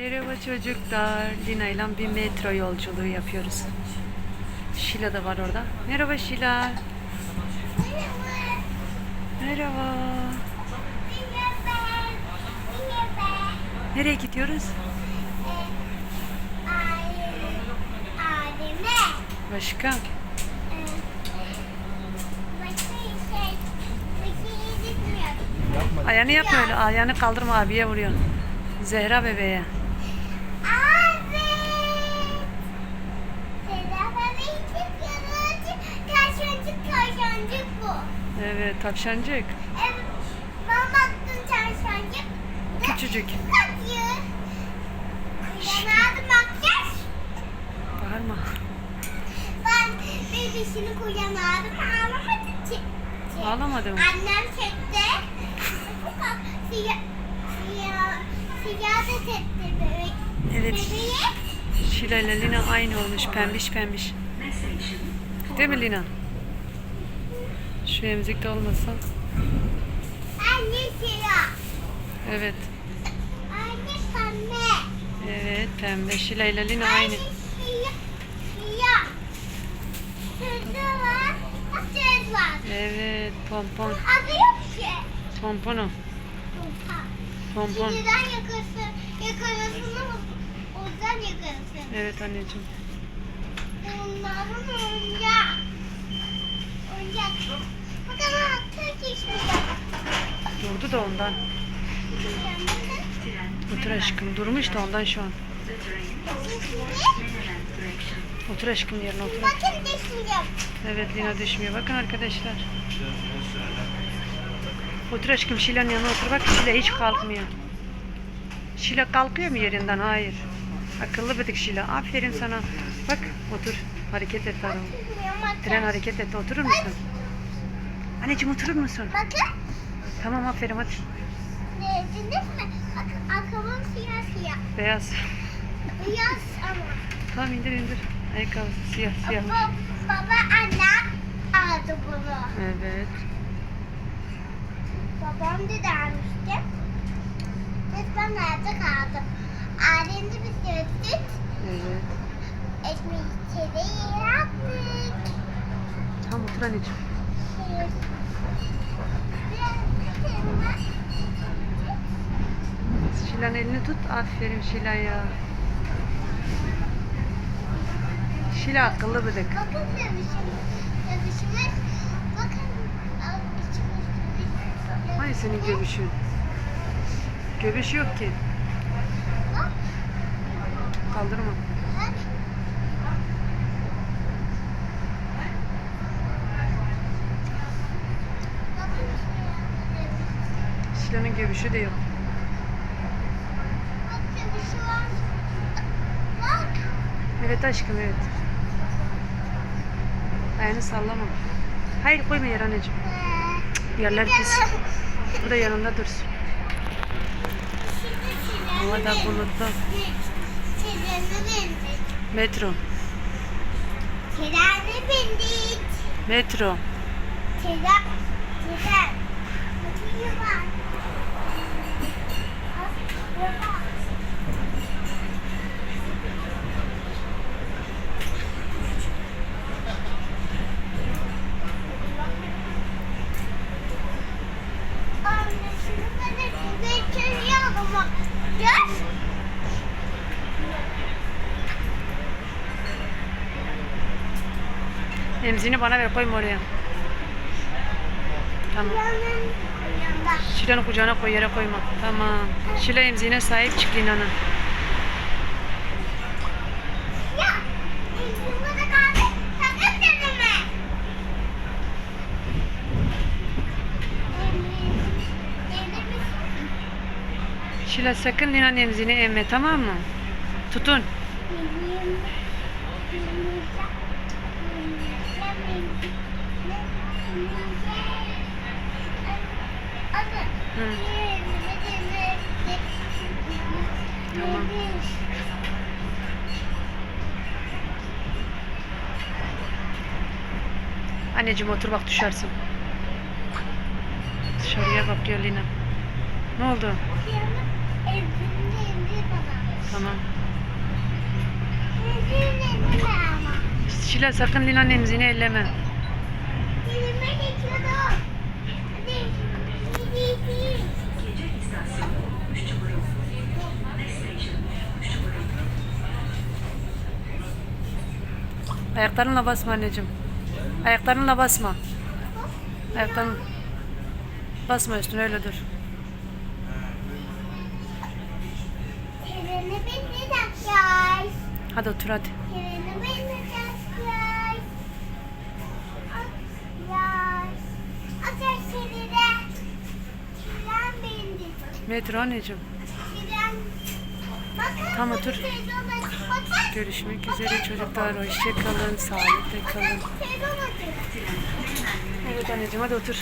Merhaba çocuklar. Lina ile bir metro yolculuğu yapıyoruz. Şila da var orada. Merhaba Şila. Merhaba. Nereye gidiyoruz? Başka? Ayağını yapma öyle. Ayağını kaldırma abiye vuruyorsun. Zehra bebeğe. Evet tavşancık. Evet, ben baktım çarşancık. Küçücük. Kaçıyor. Yanardı makyaj. Bağırma. Ben bebişini kucağına ağlamadı ki. Ağlamadı mı? Annem çekti. Siyah, siyah, siyah da çekti bebek. Evet. Bebeği. Şila ile Lina aynı olmuş. Pembiş pembiş. Değil mi Lina? Şu emzik de olmasa. Anne siyah. Evet. Anne pembe. Evet pembe. Şila ile Lina aynı. Anne var. Ateş var. Evet pompon. Adı yok ki. Pomponu. Pompon. Şimdiden yakası, yakalasın ama oradan yakalasın. Evet anneciğim. Bunların oyuncak. Durdu da ondan. Otur aşkım. Durmuş da ondan şu an. Otur aşkım yerine otur. Bakın düşmeyeceğim. Evet Lina düşmüyor. Bakın arkadaşlar. Otur aşkım Şila'nın yanına otur. Bak Şila hiç kalkmıyor. Şila kalkıyor mu yerinden? Hayır. Akıllı bıdık Şila. Aferin sana. Bak otur. Hareket et. Tren hareket et. Oturur musun? Anneciğim oturur musun? Bakın. Tamam aferin hadi. Gördünüz mü? Bakın ayakkabım siyah siyah. Beyaz. Beyaz ama. Tamam indir indir. Ayakkabısı siyah siyah. Baba, baba annem aldı bunu. Evet. Babam da dermişti. Biz ben nerede kaldım? Ailemizi biz gördük. Evet. Ekmeği içeri yaptık. Tamam otur anneciğim. Şila'nın elini tut. Aferin Şila ya. Şila akıllı bıdık. Bakın. Hani senin göbüşün? Göbüş yok ki. Kaldırma. Bak. Bakın şuraya. Şila'nın göbüşü de yok. Bak dövüşü var. Bak. Evet aşkım evet. Ayağını sallama. Hayır koyma yer anneciğim. Yerler pis. Bu da yanında dursun. Hava da bulutlu. Metro. Trene bindik. Metro. Tren. Tren. Bakayım var. Bak, Anne şunu böyle götürüyorum. bak. Gör. Emzini bana ver koyma oraya. Tamam. Şila'nın kucağına koy yere koyma. Tamam. Şila emziğine sahip çık Lina'nın. Şila sakın Lina'nın emziğini emme tamam mı? Tutun. Hı. Tamam. Anneciğim otur bak düşersin. Dışarıya bakıyor Lina. Ne oldu? Tamam. Üzülme ama. Şile sakın Lina'nın emzini elleme. Ayaklarınla basma anneciğim. Ayaklarınla basma. Ayakların basma üstüne öyle dur. Hadi otur hadi. Metro anneciğim. Tamam, otur. Görüşmek üzere çocuklar. Hoşçakalın. Sağlıkla kalın. Evet anneciğim hadi otur.